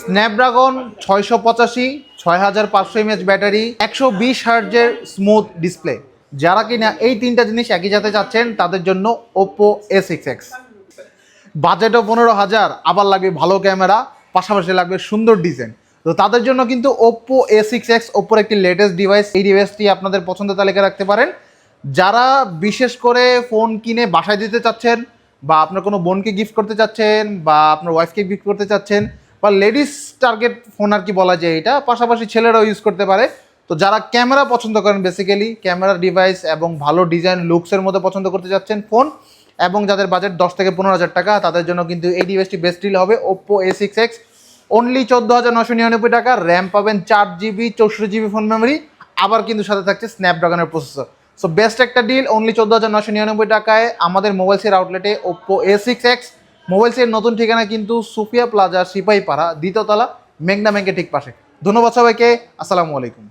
Snapdragon ছয়শো পঁচাশি ছয় হাজার পাঁচশো এমএচ ব্যাটারি, একশো বিশ হার্জের স্মুথ ডিসপ্লে। যারা কিনা এই তিনটা জিনিস একই সাথে চাচ্ছেন, তাদের জন্য ওপো এ সিক্স এক্স বাজেটও পনেরো হাজার, আবার লাগবে ভালো ক্যামেরা, পাশাপাশি লাগবে সুন্দর ডিজাইন। তো তাদের জন্য কিন্তু ওপ্পো এ সিক্স এক্স ওপোর একটি লেটেস্ট ডিভাইস এই ডিভাইসটি আপনাদের পছন্দের তালিকায় রাখতে পারেন। যারা বিশেষ করে ফোন কিনে বাসায় দিতে চাচ্ছেন, বা আপনার কোনো বোনকে গিফট করতে চাচ্ছেন, বা আপনার ওয়াইফকে গিফট করতে চাচ্ছেন বা লেডিস টার্গেট ফোন আর কি বলা যায় এটা। পাশাপাশি ছেলেরাও ইউজ করতে পারে। তো যারা ক্যামেরা পছন্দ করেন বেসিক্যালি ক্যামেরা ডিভাইস এবং ভালো ডিজাইন লুকসের মধ্যে পছন্দ করতে যাচ্ছেন ফোন এবং যাদের বাজেট দশ থেকে পনেরো হাজার টাকা, তাদের জন্য কিন্তু এই ডিভাইসটি বেস্ট ডিল হবে Oppo A six X only চোদ্দ হাজার নশো নিরানব্বই টাকা র্যাম পাবেন চার জিবি চৌষট্টি জিবি ফোন মেমোরি আবার কিন্তু সাথে থাকছে স্ন্যাপড্রাগনের প্রসেসর সো বেস্ট একটা ডিল অনলি চোদ্দ হাজার নশো নিরানব্বই টাকায় আমাদের মোবাইলসের আউটলেটে ওপ্পো এ সিক্স এক্স মোবাইলসের নতুন ঠিকানা কিন্তু সুফিয়া প্লাজা, সিপাহীপাড়া দ্বিতীয়তলা মেঘনা ব্যাংকের ঠিক পাশে। ধন্যবাদ সবাইকে, আসসালামু আলাইকুম।